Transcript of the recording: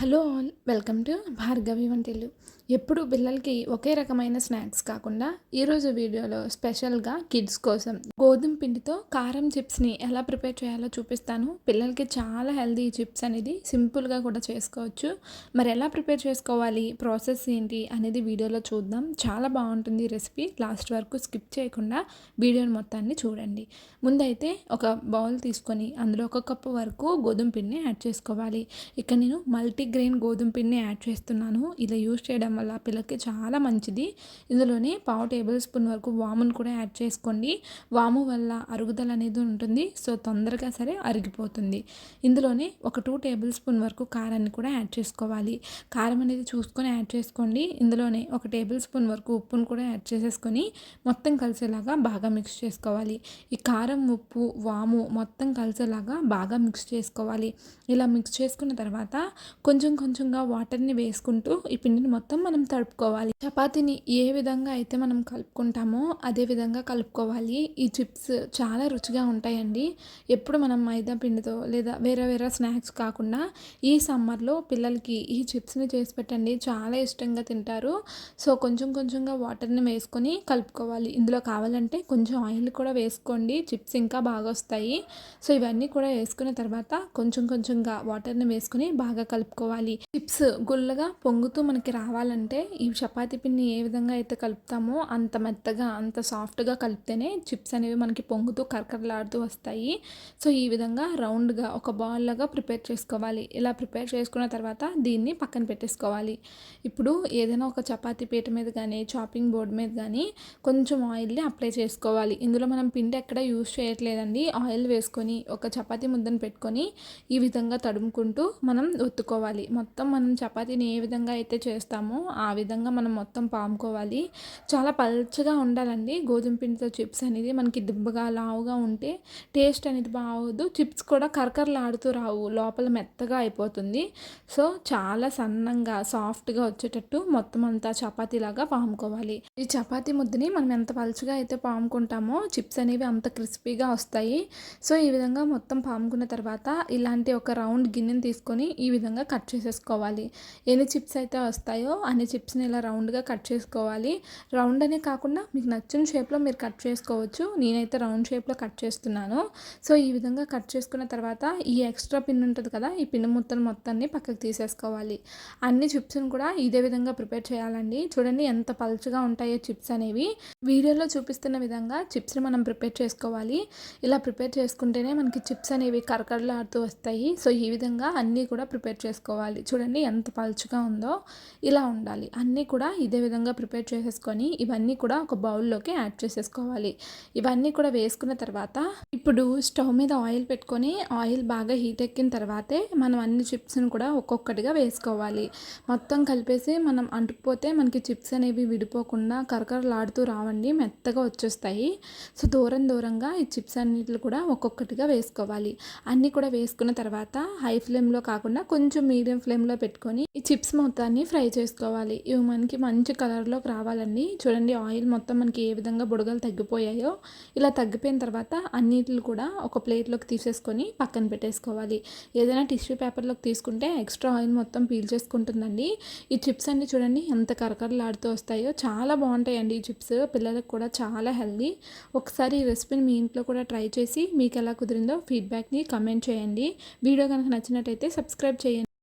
Hello all welcome to Bhargavi వంటిల్లు. ఎప్పుడు పిల్లలకి ఒకే రకమైన స్నాక్స్ కాకుండా ఈరోజు వీడియోలో స్పెషల్గా కిడ్స్ కోసం గోధుమ పిండితో కారం చిప్స్ని ఎలా ప్రిపేర్ చేయాలో చూపిస్తాను. పిల్లలకి చాలా హెల్దీ చిప్స్ అనేది సింపుల్గా కూడా చేసుకోవచ్చు. మరి ఎలా ప్రిపేర్ చేసుకోవాలి ప్రాసెస్ ఏంటి అనేది వీడియోలో చూద్దాం. చాలా బాగుంటుంది రెసిపీ. లాస్ట్ వరకు స్కిప్ చేయకుండా వీడియోని మొత్తాన్ని చూడండి. ముందైతే ఒక బౌల్ తీసుకొని అందులో ఒక కప్పు వరకు గోధుమ పిండిని యాడ్ చేసుకోవాలి. ఇక్కడ నేను మల్టీ గ్రెయిన్ గోధుమ పిండిని యాడ్ చేస్తున్నాను. ఇలా యూస్ చేయడం వల్ల పిల్లలకి చాలా మంచిది. ఇందులోనే పావు టేబుల్ స్పూన్ వరకు వామును కూడా యాడ్ చేసుకోండి. వాము వల్ల అరుగుదల అనేది ఉంటుంది. సో తొందరగా సరే అరిగిపోతుంది. ఇందులోనే ఒక టూ టేబుల్ స్పూన్ వరకు కారాన్ని కూడా యాడ్ చేసుకోవాలి. కారం అనేది చూసుకొని యాడ్ చేసుకోండి. ఇందులోనే ఒక టేబుల్ స్పూన్ వరకు ఉప్పును కూడా యాడ్ చేసేసుకొని మొత్తం కలిసేలాగా బాగా మిక్స్ చేసుకోవాలి. ఈ కారం ఉప్పు వాము మొత్తం కలిసేలాగా బాగా మిక్స్ చేసుకోవాలి. ఇలా మిక్స్ చేసుకున్న తర్వాత కొంచెం కొంచెం కొంచెంగా వాటర్ని వేసుకుంటూ ఈ పిండిని మొత్తం మనం తడుపుకోవాలి. చపాతీని ఏ విధంగా అయితే మనం కలుపుకుంటామో అదే విధంగా కలుపుకోవాలి. ఈ చిప్స్ చాలా రుచిగా ఉంటాయండి. ఎప్పుడు మనం మైదా పిండితో లేదా వేరే వేరే స్నాక్స్ కాకుండా ఈ సమ్మర్లో పిల్లలకి ఈ చిప్స్ని చేసి పెట్టండి. చాలా ఇష్టంగా తింటారు. సో కొంచెం కొంచెంగా వాటర్ని వేసుకొని కలుపుకోవాలి. ఇందులో కావాలంటే కొంచెం ఆయిల్ కూడా వేసుకోండి. చిప్స్ ఇంకా బాగా వస్తాయి. సో ఇవన్నీ కూడా వేసుకున్న తర్వాత కొంచెం కొంచెంగా వాటర్ని వేసుకొని బాగా కలుపుకోవాలి. చిప్స్ గుల్లగా పొంగుతూ మనకి రావాలంటే ఈ చపాతి పిండిని ఏ విధంగా అయితే కలుపుతామో అంత మెత్తగా అంత సాఫ్ట్గా కలిపితేనే చిప్స్ అనేవి మనకి పొంగుతూ కరకరలాడుతూ వస్తాయి. సో ఈ విధంగా రౌండ్గా ఒక బాల్ లాగా ప్రిపేర్ చేసుకోవాలి. ఇలా ప్రిపేర్ చేసుకున్న తర్వాత దీన్ని పక్కన పెట్టేసుకోవాలి. ఇప్పుడు ఏదైనా ఒక చపాతీ పీట మీద కానీ చాపింగ్ బోర్డ్ మీద కానీ కొంచెం ఆయిల్ని అప్లై చేసుకోవాలి. ఇందులో మనం పిండి ఎక్కడ యూజ్ చేయట్లేదండి. ఆయిల్ వేసుకొని ఒక చపాతీ ముద్దను పెట్టుకొని ఈ విధంగా తడుముకుంటూ మనం ఒత్తుకోవాలి. మొత్తం మనం చపాతీని ఏ విధంగా అయితే చేస్తామో ఆ విధంగా మనం మొత్తం పాముకోవాలి. చాలా పల్చగా ఉండాలండి. గోధుమ పిండితో చిప్స్ అనేది మనకి దిబ్బగా లావుగా ఉంటే టేస్ట్ అనేది బాగోదు. చిప్స్ కూడా కరకరలాడుతూ రావు. లోపల మెత్తగా అయిపోతుంది. సో చాలా సన్నంగా సాఫ్ట్గా వచ్చేటట్టు మొత్తం అంతా చపాతీలాగా పాముకోవాలి. ఈ చపాతీ ముద్దని మనం ఎంత పలుచగా అయితే పాముకుంటామో చిప్స్ అనేవి అంత క్రిస్పీగా వస్తాయి. సో ఈ విధంగా మొత్తం పాముకున్న తర్వాత ఇలాంటి ఒక రౌండ్ గిన్నెని తీసుకొని ఈ విధంగా కట్ చేసేసుకోవాలి. ఎన్ని చిప్స్ అయితే వస్తాయో అన్ని చిప్స్ని ఇలా రౌండ్గా కట్ చేసుకోవాలి. రౌండ్ అనే కాకుండా మీకు నచ్చిన షేప్లో మీరు కట్ చేసుకోవచ్చు. నేనైతే రౌండ్ షేప్లో కట్ చేస్తున్నాను. సో ఈ విధంగా కట్ చేసుకున్న తర్వాత ఈ ఎక్స్ట్రా పిన్ ఉంటుంది కదా ఈ పిన్ ముత్తలు మొత్తాన్ని పక్కకు తీసేసుకోవాలి. అన్ని చిప్స్ని కూడా ఇదే విధంగా ప్రిపేర్ చేయాలండి. చూడండి ఎంత పలుచగా ఉంటాయో చిప్స్ అనేవి. వీడియోలో చూపిస్తున్న విధంగా చిప్స్ని మనం ప్రిపేర్ చేసుకోవాలి. ఇలా ప్రిపేర్ చేసుకుంటేనే మనకి చిప్స్ అనేవి కరకరలాడుతూ వస్తాయి. సో ఈ విధంగా అన్నీ కూడా ప్రిపేర్ చేసుకోవాలి. చూడండి ఎంత పలుచగా ఉందో ఇలా ఉండాలి. అన్నీ కూడా ఇదే విధంగా ప్రిపేర్ చేసేసుకొని ఇవన్నీ కూడా ఒక బౌల్లోకి యాడ్ చేసేసుకోవాలి. ఇవన్నీ కూడా వేసుకున్న తర్వాత ఇప్పుడు స్టవ్ మీద ఆయిల్ పెట్టుకొని ఆయిల్ బాగా హీట్ ఎక్కిన తర్వాతే మనం అన్ని చిప్స్ని కూడా ఒక్కొక్కటిగా వేసుకోవాలి. మొత్తం కలిపేసి మనం అంటుకుపోతే మనకి చిప్స్ అనేవి విడిపోకుండా కరకరలాడుతూ రావండి. మెత్తగా వచ్చేస్తాయి. సో దూరం దూరంగా ఈ చిప్స్ అన్నిటిని కూడా ఒక్కొక్కటిగా వేసుకోవాలి. అన్నీ కూడా వేసుకున్న తర్వాత హై ఫ్లేమ్లో కాకుండా కొంచెం మీడియం ఫ్లేమ్లో పెట్టుకొని ఈ చిప్స్ మొత్తాన్ని ఫ్రై చేసుకోవాలి. ఇవి మనకి మంచి కలర్లోకి రావాలండి. చూడండి ఆయిల్ మొత్తం మనకి ఏ విధంగా బుడగలు తగ్గిపోయాయో ఇలా తగ్గిపోయిన తర్వాత అన్నిటిని కూడా ఒక ప్లేట్లోకి తీసేసుకొని పక్కన పెట్టేసుకోవాలి. ఏదైనా టిష్యూ పేపర్లోకి తీసుకుంటే ఎక్స్ట్రా ఆయిల్ మొత్తం పీల్ చేసుకుంటుందండి. ఈ చిప్స్ అన్ని చూడండి ఎంత కరకరలాడుతూ వస్తాయో. చాలా బాగుంటాయండి ఈ చిప్స్. పిల్లలకు కూడా చాలా హెల్దీ. ఒకసారి ఈ రెసిపీని మీ ఇంట్లో కూడా ట్రై చేసి మీకు ఎలా కుదిరిందో ఫీడ్బ్యాక్ని కమెంట్ చేయండి. వీడియో కనుక నచ్చినట్టయితే సబ్స్క్రైబ్ చేయండి.